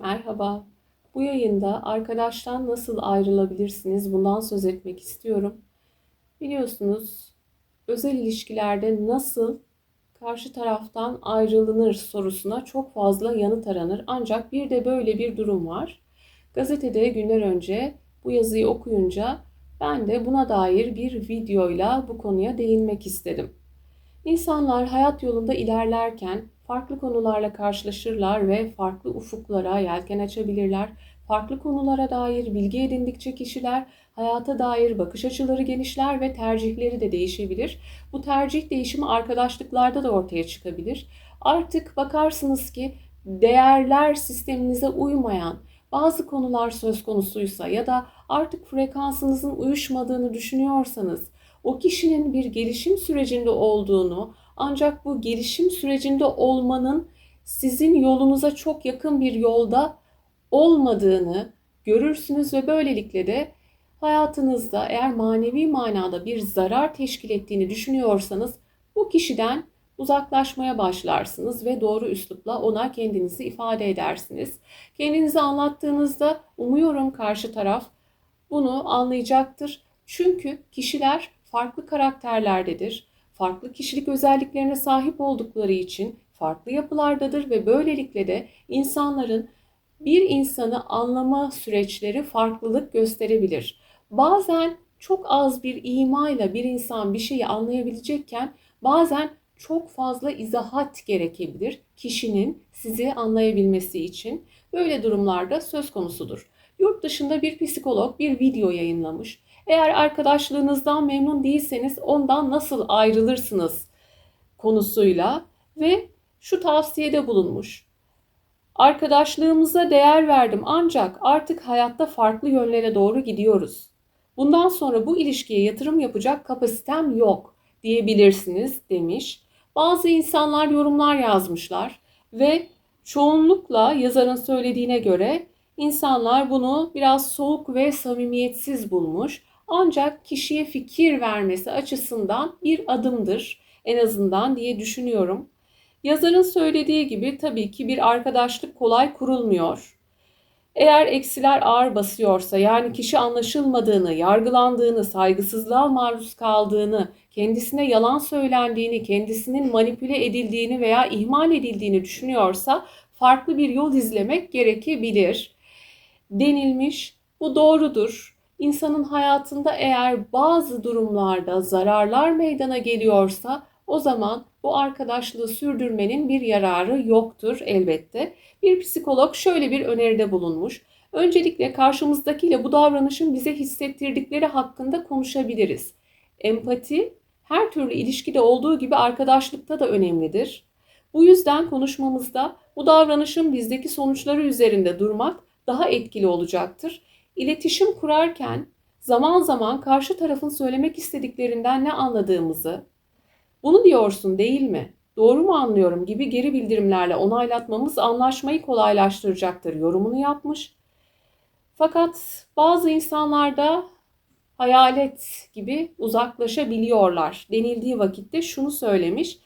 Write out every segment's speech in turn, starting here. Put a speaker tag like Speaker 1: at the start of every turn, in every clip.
Speaker 1: Merhaba. Bu yayında arkadaştan nasıl ayrılabilirsiniz bundan söz etmek istiyorum. Biliyorsunuz özel ilişkilerde nasıl karşı taraftan ayrılınır sorusuna çok fazla yanıt aranır. Ancak bir de böyle bir durum var. Gazetede günler önce bu yazıyı okuyunca ben de buna dair bir videoyla bu konuya değinmek istedim. İnsanlar hayat yolunda ilerlerken farklı konularla karşılaşırlar ve farklı ufuklara yelken açabilirler. Farklı konulara dair bilgi edindikçe kişiler hayata dair bakış açıları genişler ve tercihleri de değişebilir. Bu tercih değişimi arkadaşlıklarda da ortaya çıkabilir. Artık bakarsınız ki değerler sisteminize uymayan bazı konular söz konusuysa ya da artık frekansınızın uyuşmadığını düşünüyorsanız o kişinin bir gelişim sürecinde olduğunu ancak bu gelişim sürecinde olmanın sizin yolunuza çok yakın bir yolda olmadığını görürsünüz ve böylelikle de hayatınızda eğer manevi manada bir zarar teşkil ettiğini düşünüyorsanız bu kişiden uzaklaşmaya başlarsınız ve doğru üslupla ona kendinizi ifade edersiniz. Kendinizi anlattığınızda umuyorum karşı taraf bunu anlayacaktır. Çünkü kişiler farklı karakterlerdedir. Farklı kişilik özelliklerine sahip oldukları için farklı yapılardadır ve böylelikle de insanların bir insanı anlama süreçleri farklılık gösterebilir. Bazen çok az bir imayla bir insan bir şeyi anlayabilecekken bazen çok fazla izahat gerekebilir kişinin sizi anlayabilmesi için. Böyle durumlarda söz konusudur. Yurt dışında bir psikolog bir video yayınlamış. Eğer arkadaşlığınızdan memnun değilseniz ondan nasıl ayrılırsınız konusuyla ve şu tavsiyede bulunmuş. Arkadaşlığımıza değer verdim ancak artık hayatta farklı yönlere doğru gidiyoruz. Bundan sonra bu ilişkiye yatırım yapacak kapasitem yok diyebilirsiniz demiş. Bazı insanlar yorumlar yazmışlar ve çoğunlukla yazarın söylediğine göre insanlar bunu biraz soğuk ve samimiyetsiz bulmuş. Ancak kişiye fikir vermesi açısından bir adımdır en azından diye düşünüyorum. Yazarın söylediği gibi tabii ki bir arkadaşlık kolay kurulmuyor. Eğer eksiler ağır basıyorsa yani kişi anlaşılmadığını, yargılandığını, saygısızlığa maruz kaldığını, kendisine yalan söylendiğini, kendisinin manipüle edildiğini veya ihmal edildiğini düşünüyorsa farklı bir yol izlemek gerekebilir denilmiş. Bu doğrudur. İnsanın hayatında eğer bazı durumlarda zararlar meydana geliyorsa o zaman bu arkadaşlığı sürdürmenin bir yararı yoktur elbette. Bir psikolog şöyle bir öneride bulunmuş. Öncelikle karşımızdakiyle bu davranışın bize hissettirdikleri hakkında konuşabiliriz. Empati her türlü ilişkide olduğu gibi arkadaşlıkta da önemlidir. Bu yüzden konuşmamızda bu davranışın bizdeki sonuçları üzerinde durmak daha etkili olacaktır. İletişim kurarken zaman zaman karşı tarafın söylemek istediklerinden ne anladığımızı, bunu diyorsun değil mi? Doğru mu anlıyorum gibi geri bildirimlerle onaylatmamız anlaşmayı kolaylaştıracaktır yorumunu yapmış. Fakat bazı insanlarda hayalet gibi uzaklaşabiliyorlar denildiği vakitte şunu söylemiş.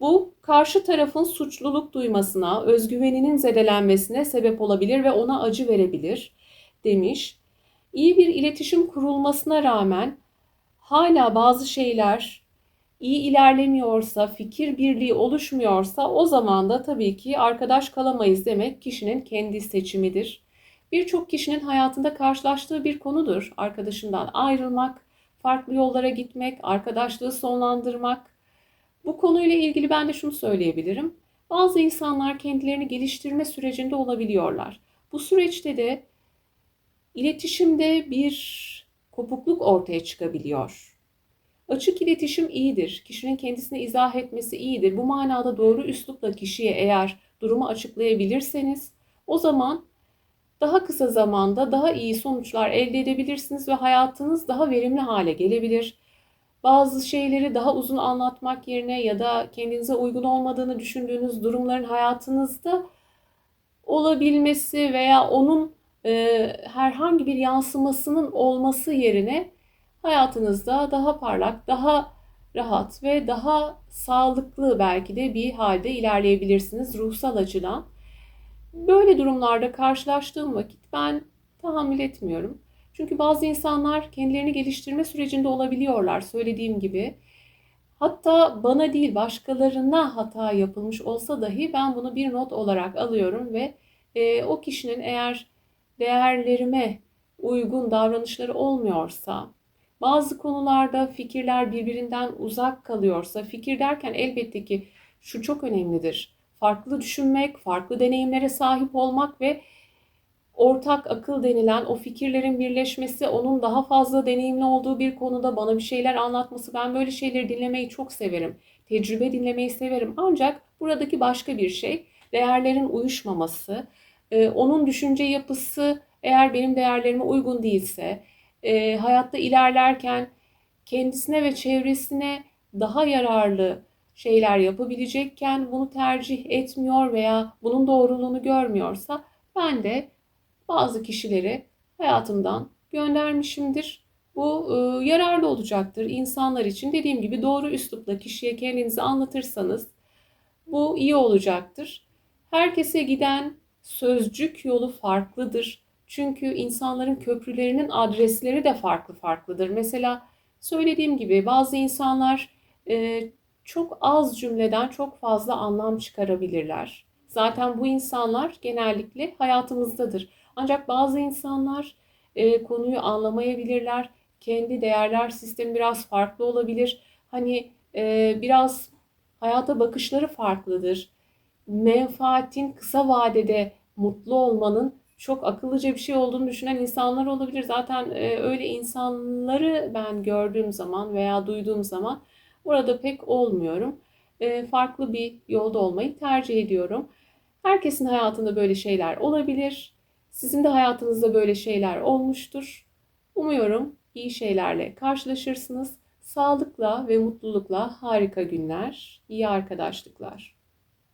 Speaker 1: Bu karşı tarafın suçluluk duymasına, özgüveninin zedelenmesine sebep olabilir ve ona acı verebilir demiş. İyi bir iletişim kurulmasına rağmen hala bazı şeyler iyi ilerlemiyorsa, fikir birliği oluşmuyorsa o zaman da tabii ki arkadaş kalamayız demek kişinin kendi seçimidir. Birçok kişinin hayatında karşılaştığı bir konudur arkadaşından ayrılmak, farklı yollara gitmek, arkadaşlığı sonlandırmak. Bu konuyla ilgili ben de şunu söyleyebilirim. Bazı insanlar kendilerini geliştirme sürecinde olabiliyorlar. Bu süreçte de iletişimde bir kopukluk ortaya çıkabiliyor. Açık iletişim iyidir. Kişinin kendisine izah etmesi iyidir. Bu manada doğru üslupla kişiye eğer durumu açıklayabilirseniz o zaman daha kısa zamanda daha iyi sonuçlar elde edebilirsiniz ve hayatınız daha verimli hale gelebilir. Bazı şeyleri daha uzun anlatmak yerine ya da kendinize uygun olmadığını düşündüğünüz durumların hayatınızda olabilmesi veya onun e, herhangi bir yansımasının olması yerine hayatınızda daha parlak, daha rahat ve daha sağlıklı belki de bir halde ilerleyebilirsiniz ruhsal açıdan. Böyle durumlarda karşılaştığım vakit ben tahammül etmiyorum. Çünkü bazı insanlar kendilerini geliştirme sürecinde olabiliyorlar söylediğim gibi. Hatta bana değil başkalarına hata yapılmış olsa dahi ben bunu bir not olarak alıyorum ve e, o kişinin eğer değerlerime uygun davranışları olmuyorsa, bazı konularda fikirler birbirinden uzak kalıyorsa, fikir derken elbette ki şu çok önemlidir. Farklı düşünmek, farklı deneyimlere sahip olmak ve ortak akıl denilen o fikirlerin birleşmesi, onun daha fazla deneyimli olduğu bir konuda bana bir şeyler anlatması. Ben böyle şeyleri dinlemeyi çok severim. Tecrübe dinlemeyi severim. Ancak buradaki başka bir şey değerlerin uyuşmaması, e, onun düşünce yapısı eğer benim değerlerime uygun değilse, e, hayatta ilerlerken kendisine ve çevresine daha yararlı şeyler yapabilecekken bunu tercih etmiyor veya bunun doğruluğunu görmüyorsa ben de bazı kişileri hayatımdan göndermişimdir. Bu e, yararlı olacaktır insanlar için. Dediğim gibi doğru üslupla kişiye kendinizi anlatırsanız bu iyi olacaktır. Herkese giden sözcük yolu farklıdır. Çünkü insanların köprülerinin adresleri de farklı farklıdır. Mesela söylediğim gibi bazı insanlar e, çok az cümleden çok fazla anlam çıkarabilirler. Zaten bu insanlar genellikle hayatımızdadır. Ancak bazı insanlar e, konuyu anlamayabilirler. Kendi değerler sistemi biraz farklı olabilir. Hani e, biraz hayata bakışları farklıdır. Menfaatin kısa vadede mutlu olmanın çok akıllıca bir şey olduğunu düşünen insanlar olabilir. Zaten e, öyle insanları ben gördüğüm zaman veya duyduğum zaman burada pek olmuyorum. E, farklı bir yolda olmayı tercih ediyorum. Herkesin hayatında böyle şeyler olabilir. Sizin de hayatınızda böyle şeyler olmuştur. Umuyorum iyi şeylerle karşılaşırsınız. Sağlıkla ve mutlulukla harika günler, iyi arkadaşlıklar.